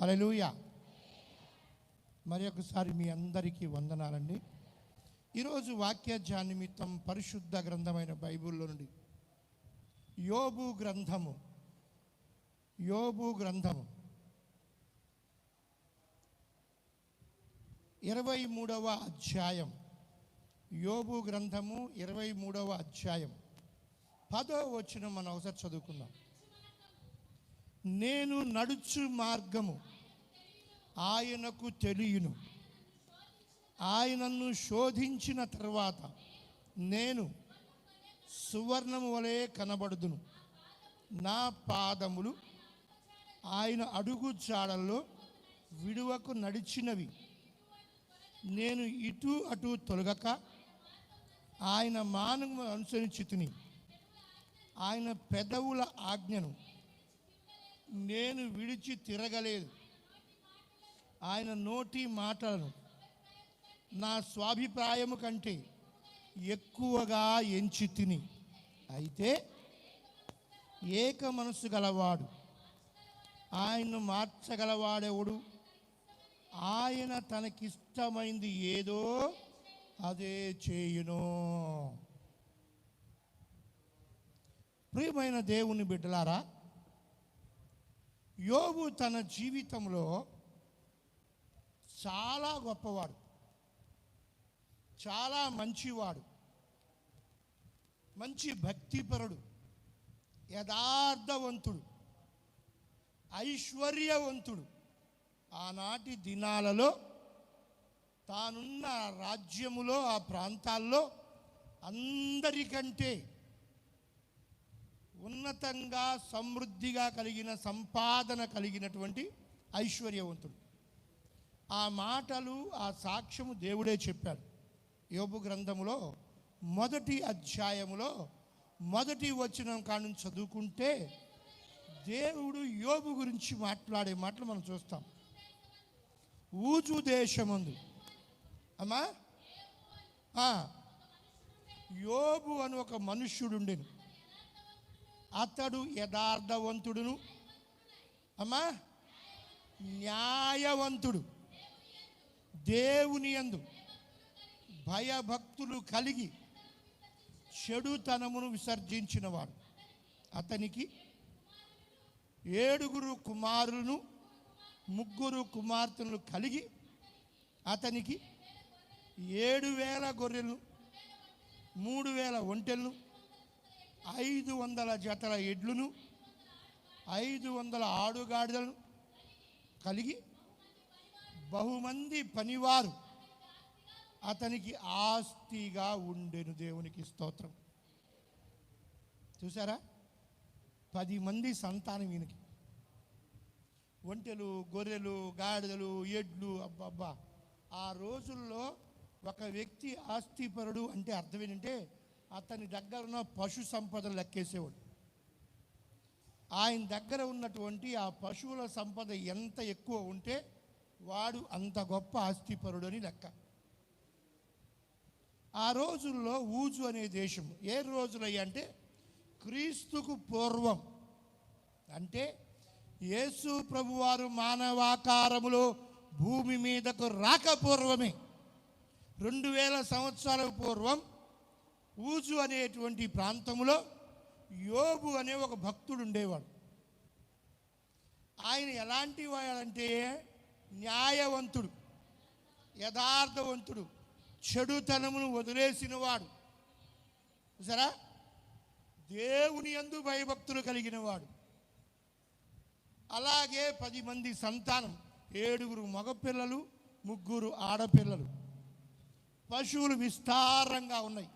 హల్లెలూయా. మరి ఒకసారి మీ అందరికీ వందనాలండి. ఈరోజు వాక్యాధ్యా నిమిత్తం పరిశుద్ధ గ్రంథమైన బైబిల్లో నుండి యోబు గ్రంథము. యోబు గ్రంథము. ఇరవై మూడవ అధ్యాయం. యోబు గ్రంథము ఇరవై మూడవ అధ్యాయం. పదో వచ్చిన మనం ఒకసారి చదువుకుందాం. నేను నడుచు మార్గము ఆయనకు తెలియను. ఆయనను శోధించిన తర్వాత నేను సువర్ణము వలె కనబడుదును. నా పాదములు ఆయన అడుగు చాడల్లో విడువకు నడిచినవి. నేను ఇటు అటు తొలగక ఆయన మానము అనుసరించుతుని ఆయన పెదవుల ఆజ్ఞను నేను విడిచి తిరగలేదు. ఆయన నోటి మాటలను నా స్వాభిప్రాయము కంటే ఎక్కువగా ఎంచి తిని. అయితే ఏక మనసు గలవాడు ఆయన్ను మార్చగలవాడెవడు? ఆయన తనకిష్టమైంది ఏదో అదే చేయును. ప్రియమైన దేవుని బిడ్డలారా యోబు తన జీవితంలో చాలా గొప్పవాడు. చాలా మంచివాడు. మంచి భక్తిపరుడు. యథార్థవంతుడు. ఐశ్వర్యవంతుడు. ఆనాటి దినాలలో తానున్న రాజ్యములో ఆ ప్రాంతాల్లో అందరికంటే ఉన్నతంగా సమృద్ధిగా కలిగిన సంపాదన కలిగినటువంటి ఐశ్వర్యవంతుడు. ఆ మాటలు ఆ సాక్ష్యము దేవుడే చెప్పాడు. యోబు గ్రంథములో మొదటి అధ్యాయములో మొదటి వచనం కాను చదువుకుంటే దేవుడు యోబు గురించి మాట్లాడే మాటలు మనం చూస్తాం. ఊజు దేశమందు. అమ్మా? యోబు అని ఒక మనుష్యుడుండెను అతడు యథార్థవంతుడును. అమ్మా న్యాయవంతుడు. దేవుని యందు భయభక్తులు కలిగి చెడుతనమును విసర్జించినవాడు. అతనికి ఏడుగురు కుమారులను ముగ్గురు కుమార్తెలను కలిగి అతనికి ఏడు వేల గొర్రెలను మూడు వేల ఒంటెలను ఐదు వందల జతల ఎడ్లను ఐదు వందల ఆడుగాడిదలను కలిగి బహుమంది పనివారు అతనికి ఆస్తిగా ఉండెను దేవునికి స్తోత్రం. చూసారా పది మంది సంతానం ఈయనకి. ఒంటెలు గొర్రెలు గాడిదలు ఎడ్లు అబ్బబ్బా. ఆ రోజుల్లో ఒక వ్యక్తి ఆస్తిపరుడు అంటే అర్థం ఏంటంటే అతని దగ్గర ఉన్న పశు సంపదను లెక్కేసేవాడు. ఆయన దగ్గర ఉన్నటువంటి ఆ పశువుల సంపద ఎంత ఎక్కువ ఉంటే వాడు అంత గొప్ప ఆస్తిపరుడు అని లెక్క. ఆ రోజుల్లో ఊజు అనే దేశం ఏ రోజులయ్యంటే క్రీస్తుకు పూర్వం. అంటే యేసు ప్రభువారు మానవాకారములో భూమి మీదకు రాకపూర్వమే రెండు వేల సంవత్సరాల పూర్వం ఊజు అనేటువంటి ప్రాంతంలో యోబు అనే ఒక భక్తుడు ఉండేవాడు. ఆయన ఎలాంటి వాడంటే న్యాయవంతుడు యథార్థవంతుడు చెడుతనమును వదిలేసినవాడు సరా దేవుని యందు భయభక్తులు కలిగిన వాడు. అలాగే పది మంది సంతానం ఏడుగురు మగపిల్లలు ముగ్గురు ఆడపిల్లలు. పశువులు విస్తారంగా ఉన్నాయి.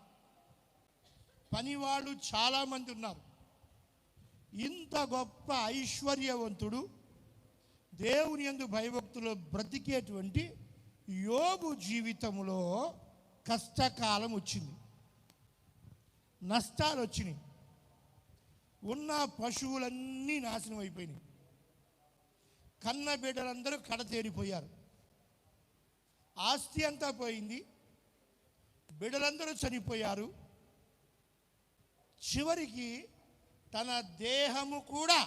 పనివాళ్ళు చాలామంది ఉన్నారు. ఇంత గొప్ప ఐశ్వర్యవంతుడు దేవుని యందు భయభక్తులు బ్రతికేటువంటి యోగు జీవితంలో కష్టకాలం వచ్చింది. నష్టాలు వచ్చినాయి. ఉన్న పశువులన్నీ నాశనం అయిపోయినాయి. కన్న బిడ్డలందరూ కడతేరిపోయారు ఆస్తి అంతా పోయింది. బిడ్డలందరూ చనిపోయారు. చివరికి తన దేహము కూడా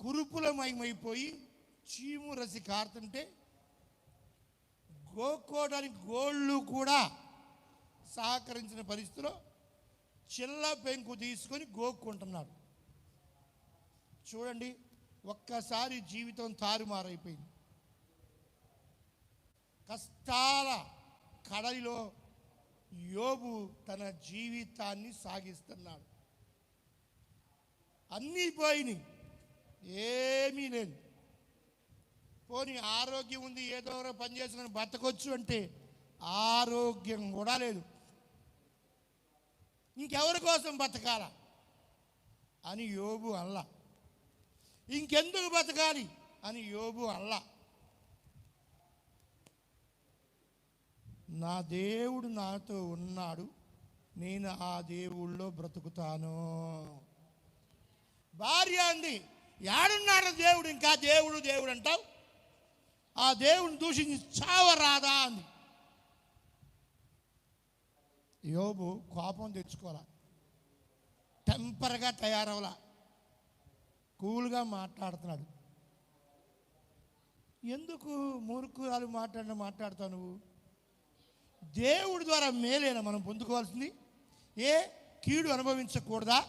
కురుపులమయమైపోయి చీము రసి కారుతుంటే గోక్కోడానికి గోళ్ళు కూడా సహకరించిన పరిస్థితిలో చిల్ల పెంకు తీసుకొని గోక్కుంటున్నాడు. చూడండి ఒక్కసారి జీవితం తారుమారైపోయింది. కష్టాల కడలిలో యోబు తన జీవితాన్ని సాగిస్తున్నాడు. అన్నీ పోయినాయి. ఏమీ లేదు. పోనీ ఆరోగ్యం ఉంది ఏదో పని చేసుకుని బతకొచ్చు అంటే ఆరోగ్యం కూడా లేదు. ఇంకెవరి కోసం బతకాల? అని యోబు అల్లా. ఇంకెందుకు బతకాలి? అని యోబు అల్లా. నా దేవుడు నాతో ఉన్నాడు నేను ఆ దేవుళ్ళో బ్రతుకుతాను. భార్య అంది యాడున్నాడు దేవుడు? ఇంకా దేవుడు దేవుడు అంటావు? ఆ దేవుని దూషించి చావరాదా? అంది. యోబు కోపం తెచ్చుకోవాల? టెంపర్గా తయారవలా కూల్గా మాట్లాడుతున్నాడు. ఎందుకు మూర్ఖురాలు మాట్లాడిన మాట్లాడతావు నువ్వు? దేవుడి ద్వారా మేలేనా మనం పొందుకోవాల్సింది ఏ కీడు అనుభవించకూడదా?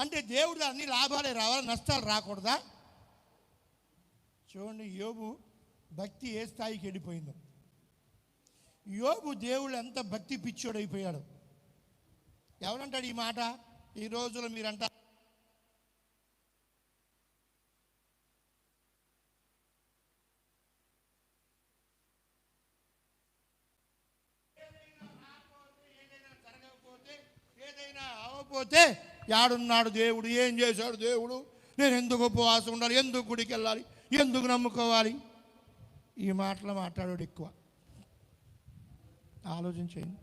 అంటే దేవుడు అన్ని లాభాలే రావాలి నష్టాలు రాకూడదా? చూడండి యోబు భక్తి ఏ స్థాయికి వెళ్ళిపోయిందో. యోబు దేవుడు ఎంత భక్తి పిచ్చోడైపోయాడు. ఎవరంటాడు ఈ మాట? ఈ రోజులో మీరంట పోతే యాడున్నాడు దేవుడు? ఏం చేశాడు దేవుడు? నేను ఎందుకు ఉపవాసం ఉండాలి? ఎందుకు గుడికి వెళ్ళాలి? ఎందుకు నమ్ముకోవాలి? ఈ మాటలు మాట్లాడాడు ఎక్కువ. ఆలోచించండి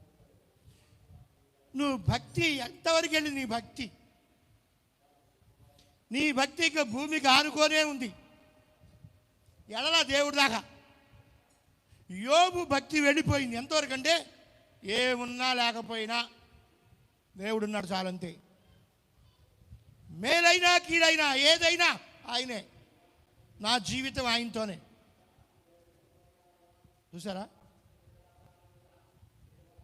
నువ్వు భక్తి ఎంతవరకు వెళ్ళి నీ భక్తి? నీ భక్తికి భూమికి ఆనుకోనే ఉంది. ఎడలా దేవుడి దాకా. యోబు భక్తి వెళ్ళిపోయింది ఎంతవరకు అంటే ఏమున్నా లేకపోయినా దేవుడున్నాడు చాలంతే. మేలైనా కీడైనా ఏదైనా ఆయనే. నా జీవితం ఆయనతోనే. చూసారా?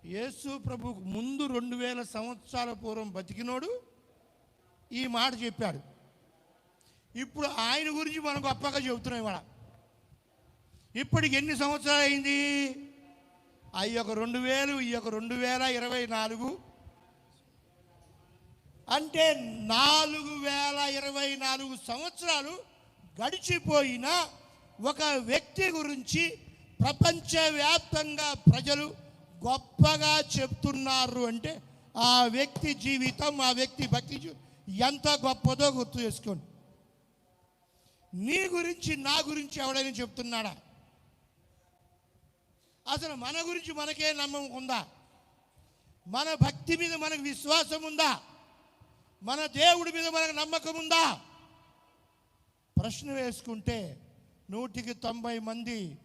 యేసు ప్రభుకు ముందు రెండు వేల సంవత్సరాల పూర్వం బతికినోడు ఈ మాట చెప్పాడు. ఇప్పుడు ఆయన గురించి మనం గొప్పగా చెబుతున్నాం ఇవాళ. ఇప్పటికి ఎన్ని సంవత్సరాలు అయింది అవి ఒక రెండు వేలు ఈ యొక్క రెండు వేల ఇరవై నాలుగు అంటే నాలుగు వేల ఇరవై నాలుగు సంవత్సరాలు గడిచిపోయిన ఒక వ్యక్తి గురించి ప్రపంచవ్యాప్తంగా ప్రజలు గొప్పగా చెప్తున్నారు అంటే ఆ వ్యక్తి జీవితం ఆ వ్యక్తి భక్తి ఎంత గొప్పదో గుర్తు చేసుకోండి. నీ గురించి నా గురించి ఎవడైనా చెప్తున్నాడా? అసలు మన గురించి మనకే నమ్మకం ఉందా? మన భక్తి మీద మనకు విశ్వాసం ఉందా? మన దేవుడి మీద మనకు నమ్మకం ఉందా? ప్రశ్న వేసుకుంటే నూటికి తొంభై మంది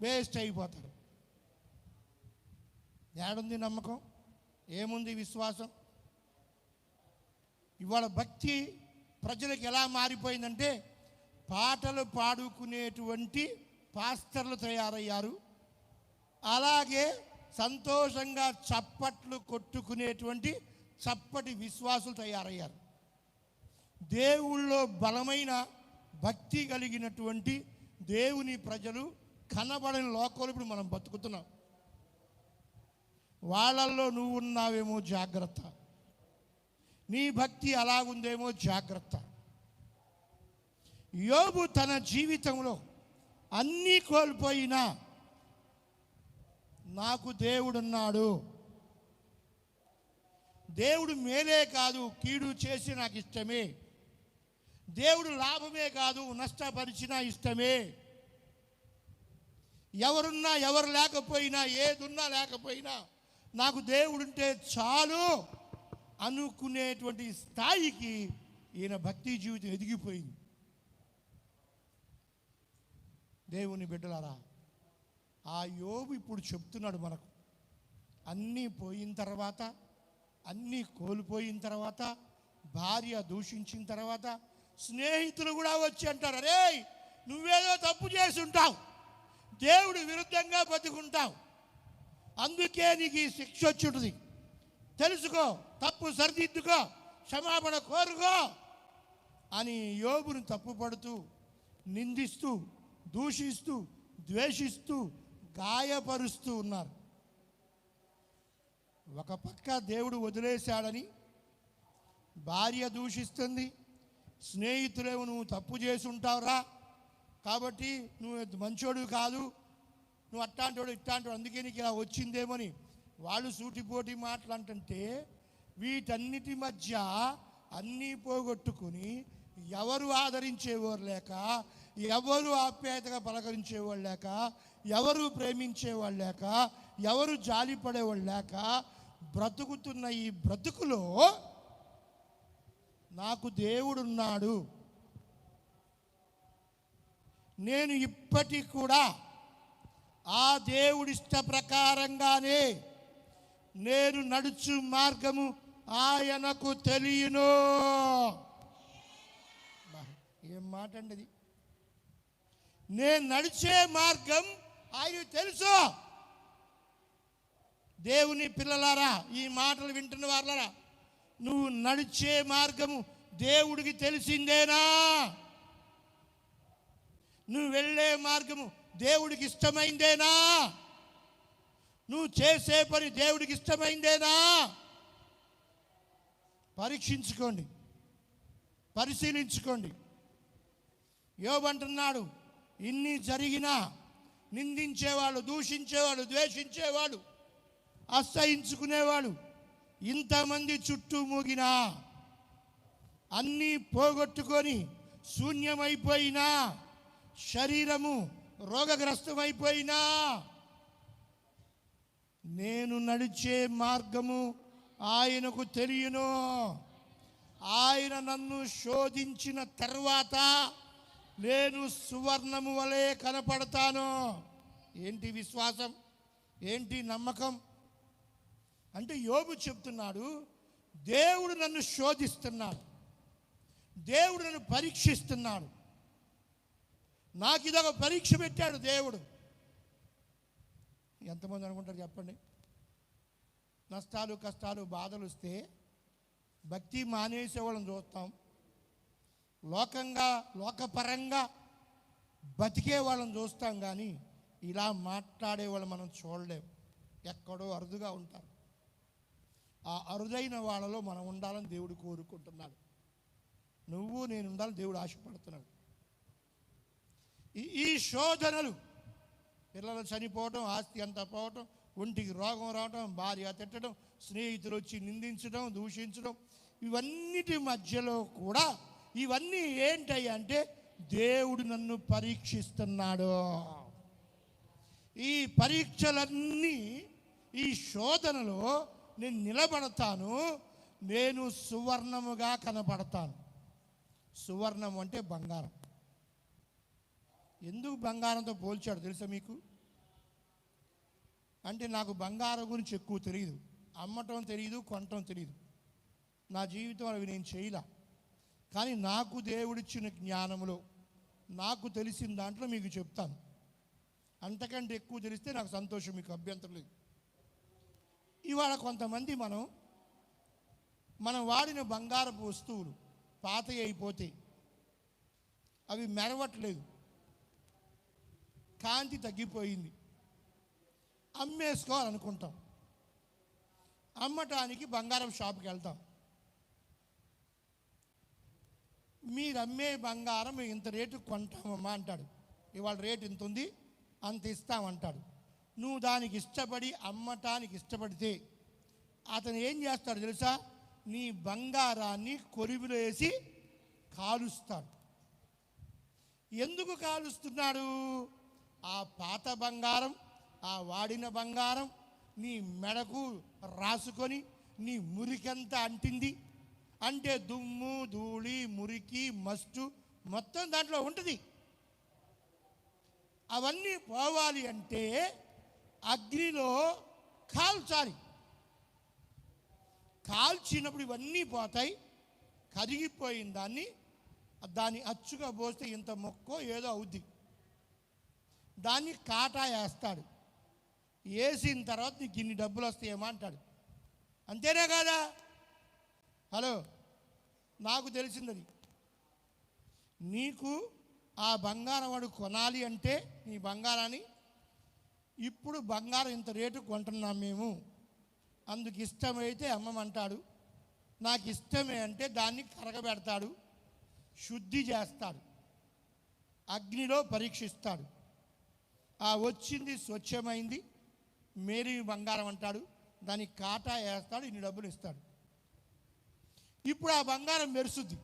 వేస్ట్ అయిపోతారు. ఏడుంది నమ్మకం? ఏముంది విశ్వాసం? ఇవాళ భక్తి ప్రజలకు ఎలా మారిపోయిందంటే పాటలు పాడుకునేటువంటి పాస్టర్లు తయారయ్యారు. అలాగే సంతోషంగా చప్పట్లు కొట్టుకునేటువంటి చప్పటి విశ్వాసులు తయారయ్యారు. దేవుళ్ళో బలమైన భక్తి కలిగినటువంటి దేవుని ప్రజలు కనబడని లోకంలో ఇప్పుడు మనం బతుకుతున్నాం. వాళ్ళల్లో నువ్వు ఉన్నావేమో జాగ్రత్త. నీ భక్తి అలాగుందేమో జాగ్రత్త. యోబు తన జీవితంలో అన్నీ కోల్పోయినా నాకు దేవుడున్నాడు దేవుడు మేలే కాదు కీడు చేసి నాకు ఇష్టమే. దేవుడు లాభమే కాదు నష్టపరిచినా ఇష్టమే. ఎవరున్నా ఎవరు లేకపోయినా ఏదున్నా లేకపోయినా నాకు దేవుడుంటే చాలు అనుకునేటువంటి స్థాయికి ఈయన భక్తి జీవితం ఎదిగిపోయింది. దేవుని బిడ్డలారా ఆ యోగు ఇప్పుడు చెప్తున్నాడు మనకు. అన్నీ పోయిన తర్వాత అన్నీ కోల్పోయిన తర్వాత భార్య దూషించిన తర్వాత స్నేహితులు కూడా వచ్చి అంటారు అరే నువ్వేదో తప్పు చేసి ఉంటావు దేవుడు విరుద్ధంగా బతుకుంటావు. అందుకే నీకు ఈ శిక్ష వచ్చి ఉంటుంది తెలుసుకో తప్పు సరిదిద్దుకో క్షమాపణ కోరుకో అని యోగుని తప్పుపడుతూ నిందిస్తూ దూషిస్తూ ద్వేషిస్తూ గాయపరుస్తూ ఉన్నారు. ఒక పక్క దేవుడు వదిలేశాడని భార్య దూషిస్తుంది. స్నేహితులేమో నువ్వు తప్పు చేసి ఉంటావురా కాబట్టి నువ్వు మంచోడు కాదు. నువ్వు అట్టాంటోడు ఇట్టాంటోడు అందుకే నీకు ఇలా వచ్చిందేమని వాళ్ళు సూటిపోటి మాటలంటుంటే వీటన్నిటి మధ్య అన్నీ పోగొట్టుకుని ఎవరు ఆదరించేవారు లేక ఎవరు ఆప్యాయతగా పలకరించేవాళ్ళు లేక ఎవరు ప్రేమించేవాళ్ళు లేక ఎవరు జాలిపడేవాళ్ళు లేక బ్రతుకుతున్న ఈ బ్రతుకులో నాకు దేవుడున్నాడు. నేను ఇప్పటికి కూడా ఆ దేవుడిష్ట ప్రకారంగానే నేను నడుచు మార్గము ఆయనకు తెలియను. ఏం మాట అండి నేను నడిచే మార్గం ఆయన తెలుసు. దేవుని పిల్లలారా ఈ మాటలు వింటున్న వాళ్ళరా నువ్వు నడిచే మార్గము దేవుడికి తెలిసిందేనా? నువ్వు వెళ్ళే మార్గము దేవుడికి ఇష్టమైందేనా? నువ్వు చేసే పని దేవుడికి ఇష్టమైందేనా? పరీక్షించుకోండి. పరిశీలించుకోండి. యోబంటున్నాడు ఇన్ని జరిగినా నిందించేవాళ్ళు దూషించేవాళ్ళు ద్వేషించేవాళ్ళు అసహించుకునేవాడు. ఇంతమంది చుట్టూ మూగినా అన్నీ పోగొట్టుకొని శూన్యమైపోయినా శరీరము రోగగ్రస్తమైపోయినా నేను నడిచే మార్గము ఆయనకు తెలియను. ఆయన నన్ను శోధించిన తర్వాత నేను సువర్ణము వలె కనపడతాను. ఏంటి విశ్వాసం? ఏంటి నమ్మకం? అంటే యోగు చెప్తున్నాడు దేవుడు నన్ను శోధిస్తున్నాడు. దేవుడు నన్ను పరీక్షిస్తున్నాడు. నాకు ఇదొక పరీక్ష పెట్టాడు దేవుడు. ఎంతమంది అనుకుంటారు చెప్పండి? నష్టాలు కష్టాలు బాధలు వస్తే భక్తి మానేసే వాళ్ళని చూస్తాం. లోకంగా లోకపరంగా బతికే వాళ్ళని చూస్తాం కానీ ఇలా మాట్లాడే వాళ్ళు మనం చూడలేము ఎక్కడో అరుదుగా ఉంటారు ఆ అరుదైన వాళ్ళలో మనం ఉండాలని దేవుడు కోరుకుంటున్నాడు. నువ్వు నేను ఉండాలని దేవుడు ఆశపడుతున్నాడు. ఈ- ఈ శోధనలు పిల్లలు చనిపోవటం ఆస్తి అంతా పోవటం ఒంటికి రోగం రావటం భార్య తిట్టడం స్నేహితులు వచ్చి నిందించడం దూషించడం ఇవన్నిటి మధ్యలో కూడా ఇవన్నీ ఏంటయ్యా అంటే దేవుడు నన్ను పరీక్షిస్తున్నాడు. ఈ పరీక్షలన్నీ ఈ శోధనలో నేను నిలబడతాను నేను సువర్ణముగా కనపడతాను సువర్ణం అంటే బంగారం. ఎందుకు బంగారంతో పోల్చాడు తెలుసా మీకు? అంటే నాకు బంగారం గురించి ఎక్కువ తెలియదు అమ్మటం తెలియదు కొనటం తెలియదు నా జీవితం అవి నేను చేయలే. కానీ నాకు దేవుడిచ్చిన జ్ఞానములో నాకు తెలిసిన దాంట్లో మీకు చెప్తాను. అంతకంటే ఎక్కువ తెలిస్తే నాకు సంతోషం మీకు అభ్యంతరం లేదు. ఇవాళ కొంతమంది మనం మనం వాడిన బంగారపు వస్తువులు పాత అయిపోతే అవి మెరవట్లేదు. కాంతి తగ్గిపోయింది. అమ్మేసుకోవాలనుకుంటాం. అమ్మటానికి బంగారం షాప్కి వెళ్తాం. మీరు అమ్మే బంగారం ఇంత రేటు కొంటామమ్మా అంటాడు. ఇవాళ రేటు ఇంత ఉంది అంత ఇస్తామంటాడు నువ్వు దానికి ఇష్టపడి అమ్మటానికి ఇష్టపడితే అతను ఏం చేస్తాడు తెలుసా? నీ బంగారాన్ని కొరివిలో వేసి కాలుస్తాడు. ఎందుకు కాలుస్తున్నాడు? ఆ పాత బంగారం ఆ వాడిన బంగారం నీ మెడకు రాసుకొని నీ మురికంతా అంటింది. అంటే దుమ్ము ధూళి మురికి మస్టు మొత్తం దాంట్లో ఉంటుంది. అవన్నీ పోవాలి అంటే అగ్నిలో కాల్చాలి. కాల్చినప్పుడు ఇవన్నీ పోతాయి. కరిగిపోయిన దాన్ని దాన్ని అచ్చుగా పోస్తే ఇంత మొక్కో ఏదో అవుద్ది. దాన్ని కాటా వేస్తాడు. వేసిన తర్వాత నీకు ఇన్ని డబ్బులు వస్తాయేమో అంటాడు. అంతేనే కాదా? హలో నాకు తెలిసింది నీకు ఆ బంగారం వాడు కొనాలి అంటే నీ బంగారాన్ని ఇప్పుడు బంగారం ఇంత రేటు కొంటున్నాం మేము. అందుకు ఇష్టమైతే అమ్మమంటాడు. నాకు ఇష్టమే అంటే దాన్ని కరగబెడతాడు. శుద్ధి చేస్తాడు. అగ్నిలో పరీక్షిస్తాడు. ఆ వచ్చింది స్వచ్ఛమైంది. మేరీ బంగారం అంటాడు. దానికి కాటా వేస్తాడు ఇన్ని డబ్బులు ఇస్తాడు. ఇప్పుడు ఆ బంగారం మెరుస్తుంది.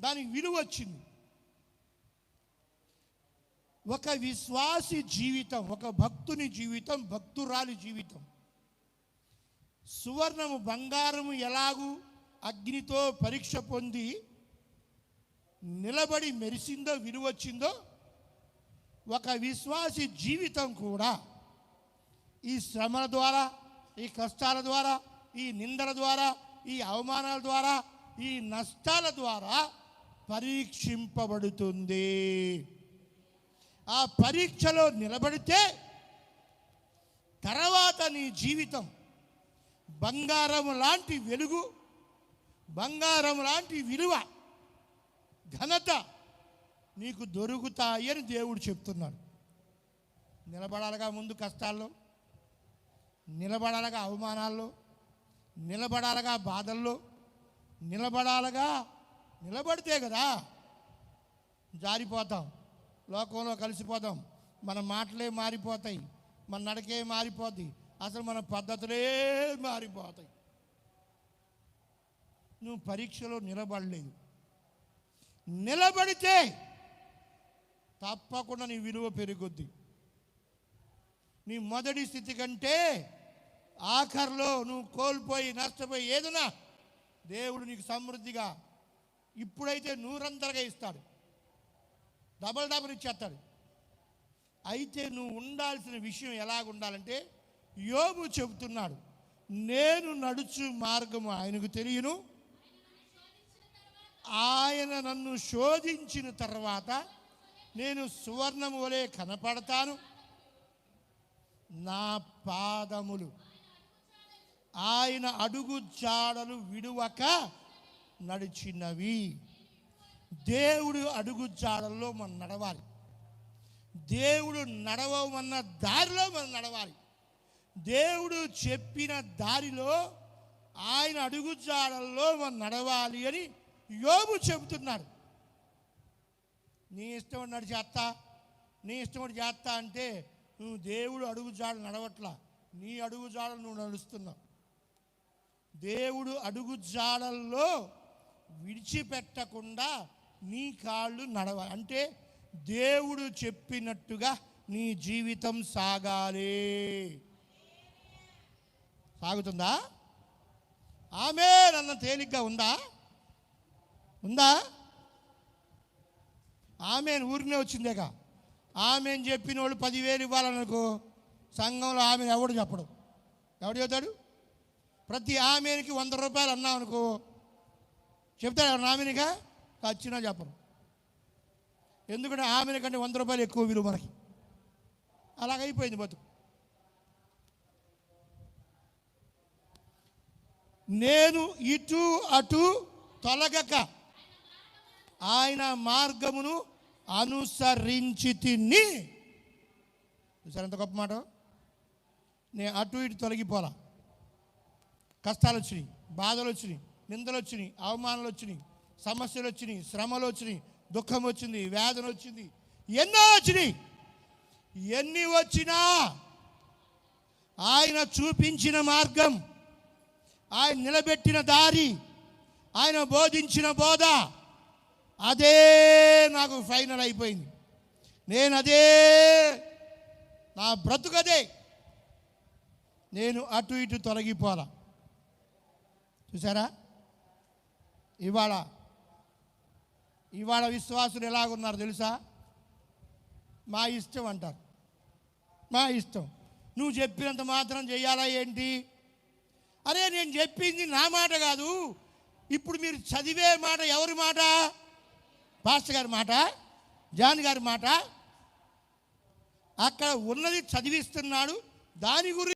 దానికి విలువ వచ్చింది. ఒక విశ్వాసి జీవితం ఒక భక్తుని జీవితం భక్తురాలి జీవితం. సువర్ణము బంగారము ఎలాగూ అగ్నితో పరీక్ష పొంది నిలబడి మెరిసిందో విలువచ్చిందో ఒక విశ్వాసి జీవితం కూడా ఈ శ్రమల ద్వారా ఈ కష్టాల ద్వారా ఈ నిందల ద్వారా ఈ అవమానాల ద్వారా ఈ నష్టాల ద్వారా పరీక్షింపబడుతుంది. ఆ పరీక్షలో నిలబడితే తర్వాత నీ జీవితం బంగారం లాంటి వెలుగు బంగారం లాంటి విలువ ఘనత నీకు దొరుకుతాయి అని దేవుడు చెప్తున్నాడు. నిలబడాలగా ముందు కష్టాల్లో నిలబడాలగా అవమానాల్లో నిలబడాలగా బాధల్లో నిలబడాలగా నిలబడితే కదా జారిపోతాం. లోకంలో కలిసిపోతాం మన మాటలే మారిపోతాయి. మన నడకే మారిపోతాయి అసలు మన పద్ధతులే మారిపోతాయి. నువ్వు పరీక్షలో నిలబడలేదు. నిలబడితే తప్పకుండా నీ విలువ పెరుగుద్ది. నీ మొదటి స్థితి కంటే ఆఖరిలో నువ్వు కోల్పోయి నష్టపోయి ఏదైనా దేవుడు నీకు సమృద్ధిగా ఇప్పుడైతే నూరంతరగా ఇస్తాడు. డబల్ డబల్ ఇచ్చేస్తాడు. అయితే నువ్వు ఉండాల్సిన విషయం ఎలాగ ఉండాలంటే యోగు చెబుతున్నాడు నేను నడుచు మార్గము ఆయనకు తెలియను. ఆయన నన్ను శోధించిన తర్వాత నేను సువర్ణము వలె కనపడతాను. నా పాదములు ఆయన అడుగు జాడలు విడువక నడిచినవి. దేవుడు అడుగు జాడల్లో మనం నడవాలి. దేవుడు నడవమన్న దారిలో మనం నడవాలి. దేవుడు చెప్పిన దారిలో ఆయన అడుగు జాడల్లో మనం నడవాలి అని యోబు చెబుతున్నాడు. నీ ఇష్టం ఉన్నాడు నీ ఇష్టం చేస్తా అంటే నువ్వు దేవుడు అడుగు జాడ నడవట్లా. నీ అడుగు జాడలు నువ్వు నడుస్తున్నావు. దేవుడు అడుగు జాడల్లో విడిచిపెట్టకుండా నీ కాళ్ళు నడవాలి. అంటే దేవుడు చెప్పినట్టుగా నీ జీవితం సాగాలి. సాగుతుందా? ఆమె నన్న తేలిగ్గా ఉందా? ఉందా? ఆమె ఊరినే వచ్చిందేగా? ఆమె చెప్పిన వాళ్ళు పదివేలు ఇవ్వాలనుకో సంఘంలో ఆమె ఎవడు చెప్పడు. ఎవడు చెప్తాడు ప్రతి ఆమెకి వంద రూపాయలు అన్నావు అనుకో చెప్తాడు ఎవరు ఆమెనిగా వచ్చినా చెప్పరు. ఎందుకంటే ఆమెన కంటే వంద రూపాయలు ఎక్కువ విలువ మనకి. అలాగైపోయింది బతుకు. నేను ఇటు అటు తొలగక ఆయన మార్గమును అనుసరించి తిని చూసారు ఎంత గొప్ప మాట? నేను అటు ఇటు తొలగిపోలా. కష్టాలు వచ్చినాయి బాధలు వచ్చినాయి నిందలు వచ్చినాయి అవమానాలు వచ్చినాయి సమస్యలు వచ్చినాయి శ్రమలు వచ్చినాయి దుఃఖం వచ్చింది వేదన వచ్చింది ఎన్నో వచ్చినాయి. ఎన్ని వచ్చినా ఆయన చూపించిన మార్గం ఆయన నిలబెట్టిన దారి ఆయన బోధించిన బోధ అదే నాకు ఫైనల్ అయిపోయింది. నేను అదే నా బ్రతుకదే. నేను అటు ఇటు తొలగిపోలా చూసారా? ఇవాళ ఇవాళ విశ్వాసులు ఎలాగున్నారు తెలుసా? మా ఇష్టం అంటారు. మా ఇష్టం. నువ్వు చెప్పినంత మాత్రం చేయాలా ఏంటి? అరే నేను చెప్పింది నా మాట కాదు. ఇప్పుడు మీరు చదివే మాట ఎవరి మాట? పాస్టర్ గారి మాట? జాన్ గారి మాట? అక్కడ ఉన్నది చదివిస్తున్నాడు. దాని గురించి